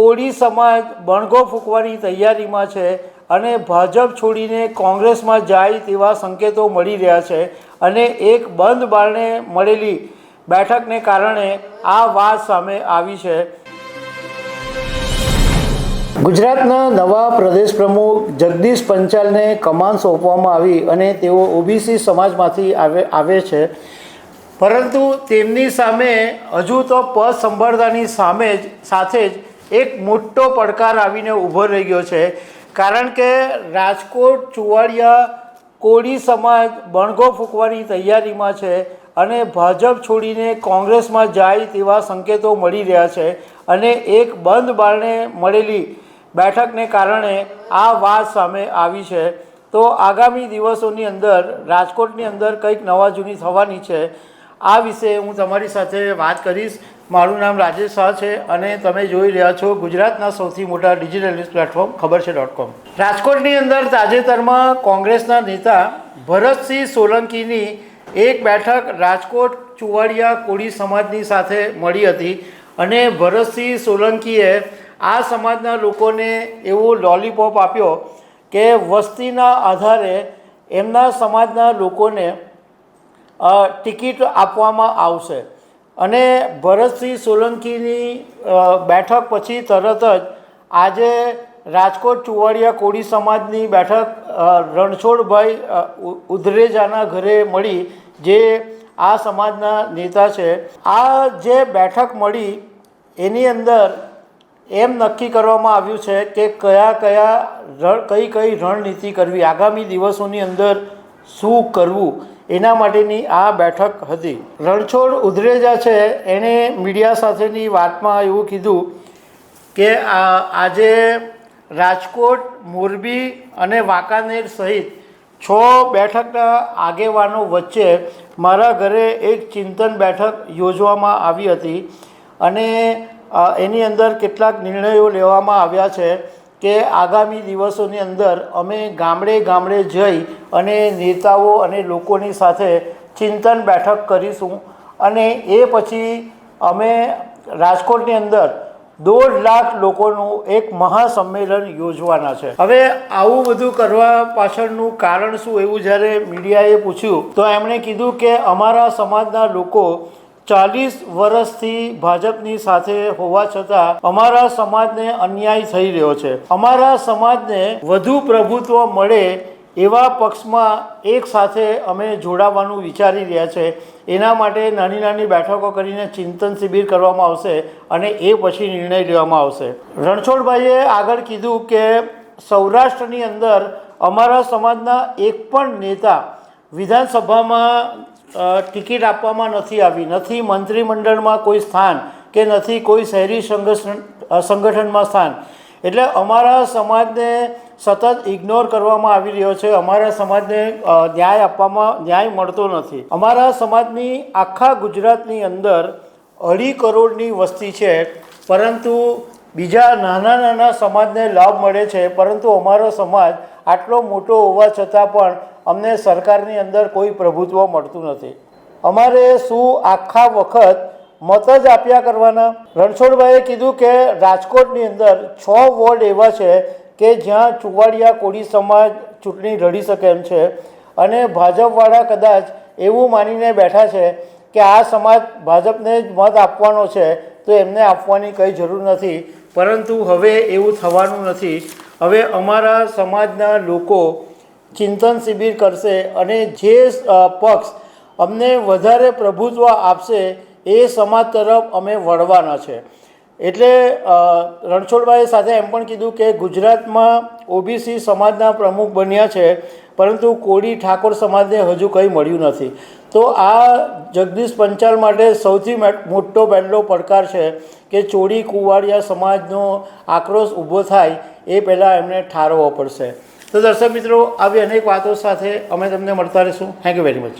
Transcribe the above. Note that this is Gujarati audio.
કોળી સમાજ બણગો ફૂંકવાની તૈયારીમાં છે અને ભાજપ છોડીને કોંગ્રેસમાં જાય તેવા સંકેતો મળી રહ્યા છે અને એક બંધ બારણે મળેલી બેઠકને કારણે આ વાત સામે આવી છે. ગુજરાતના નવા પ્રદેશ પ્રમુખ જગદીશ પંચાલને કમાન સોંપવામાં આવી અને તેઓ ઓબીસી સમાજમાંથી આવે આવે છે. પરંતુ તેમની સામે હજુ તો પદ સંભાળતાની સામે જ, સાથે જ એક મોટો પડકાર આવીને ઊભો રહી ગયો છે. કારણ કે રાજકોટ, ચુવાડિયા, કોળી સમાજ, બણગો ફૂંકવાની તૈયારીમાં છે અને ભાજપ છોડીને કોંગ્રેસમાં જાય તેવા સંકેતો મળી રહ્યા છે અને એક બંધ બારણે મળેલી બેઠકને કારણે આ વાત સામે આવી છે. તો આગામી દિવસોની અંદર, રાજકોટની અંદર કંઈક નવા જૂની થવાની છે. આ વિશે હું તમારી સાથે વાત કરીશ. મારું નામ રાજેશ શાહ છે અને તમે જોઈ રહ્યા છો ગુજરાતના સૌથી મોટા ડિજિટલ ન્યૂઝ પ્લેટફોર્મ ખબર છે ડોટ કોમ રાજકોટની અંદર તાજેતરમાં કોંગ્રેસના નેતા ભરતસિંહ સોલંકીની એક બેઠક રાજકોટ ચુવાડિયા કોળી સમાજની સાથે મળી હતી અને ભરતસિંહ સોલંકીએ આ સમાજના લોકોને એવો લોલીપોપ આપ્યો કે વસ્તીના આધારે એમના સમાજના લોકોને ટિકિટ આપવામાં આવશે. અને ભરતસિંહ સોલંકીની બેઠક પછી તરત જ આજે રાજકોટ ચુવાડિયા કોળી સમાજની બેઠક રણછોડભાઈ ઉધરેજાના ઘરે મળી જે આ સમાજના નેતા છે. આ જે બેઠક મળી એની અંદર એમ નક્કી કરવામાં આવ્યું છે કે કયા કયા રણ, કઈ કઈ રણનીતિ કરવી, આગામી દિવસોની અંદર શું કરવું. એના માટેની આ બેઠક હતી. રણછોડ ઉધરેજા છે એણે મીડિયા સાથેની વાતમાં એવું કીધું કે આજે રાજકોટ, મોરબી અને વાંકાનેર સહિત છ બેઠકના આગેવાનો વચ્ચે મારા ઘરે એક ચિંતન બેઠક યોજવામાં આવી હતી અને એની અંદર કેટલાક નિર્ણયો લેવામાં આવ્યા છે. કે આગામી દિવસોની અંદર અમે ગામડે ગામડે જઈ અને નેતાઓ અને લોકોની સાથે ચિંતન બેઠક કરીશું. અને એ પછી અમે રાજકોટની અંદર દોઢ લાખ લોકોનું એક મહાસંમેલન યોજવાના છે. હવે આવું બધું કરવા પાછળનું કારણ શું? એવું જ્યારે મીડિયાએ પૂછ્યું, તો એમણે કીધું કે અમારા સમાજના લોકો ચાલીસ વર્ષથી ભાજપની સાથે હોવા છતાં અમારા સમાજને અન્યાય થઈ રહ્યો છે. અમારા સમાજને વધુ પ્રભુત્વ મળે એવા પક્ષમાં એક સાથે અમે જોડાવાનું વિચારી રહ્યા છે. એના માટે નાની નાની બેઠકો કરીને ચિંતન શિબિર કરવામાં આવશે અને એ પછી નિર્ણય લેવામાં આવશે. રણછોડભાઈએ આગળ કીધું કે સૌરાષ્ટ્રની અંદર અમારા સમાજના એક પણ નેતા વિધાનસભામાં ટિકિટ આપવામાં નથી આવી. નથી મંત્રીમંડળમાં કોઈ સ્થાન કે નથી કોઈ શહેરી સંગઠન સંગઠનમાં સ્થાન. એટલે અમારા સમાજને સતત ઇગ્નોર કરવામાં આવી રહ્યો છે. અમારા સમાજને ન્યાય આપવામાં, ન્યાય મળતો નથી. અમારા સમાજની આખા ગુજરાતની અંદર અઢી કરોડની વસ્તી છે. પરંતુ બીજા નાના નાના સમાજને લાભ મળે છે, પરંતુ અમારો સમાજ આટલો મોટો હોવા છતાં પણ અમને સરકારની અંદર કોઈ પ્રભુત્વ મળતું નથી. અમારે શું આખા વખત મત જ આપ્યા કરવાના? રણછોડભાઈએ કીધું કે રાજકોટની અંદર છ વોર્ડ એવા છે કે જ્યાં ચુવાડિયા કોળી સમાજ ચૂંટણી લડી શકે એમ છે. અને ભાજપવાળા કદાચ એવું માનીને બેઠા છે કે આ સમાજ ભાજપને જ મત આપવાનો છે તો એમને આપવાની કંઈ જરૂર નથી, પરંતુ હવે એવું થવાનું નથી. હવે અમારા સમાજના લોકો ચિંતન શિબિર કરશે અને જે પક્ષ અમને વધારે પ્રભુત્વ આપશે એ સમાજ તરફ અમે વળવાના છે. એટલે રણછોડભાઈ સાથે એમ પણ કીધું કે ગુજરાતમાં ઓબીસી સમાજના પ્રમુખ બન્યા છે, પરંતુ કોળી ઠાકોર સમાજને હજુ કંઈ મળ્યું નથી. તો આ જગદીશ પંચાલ માટે સૌથી મેટ- પહેલો પડકાર છે કે ચોરી કુવાડિયા સમાજનો આક્રોશ ઊભો થાય એ પહેલાં એમને ઠારવવો પડશે. તો દર્શક મિત્રો, આવી અનેક વાતો સાથે અમે તમને મળતા રહીશું. Thank you very much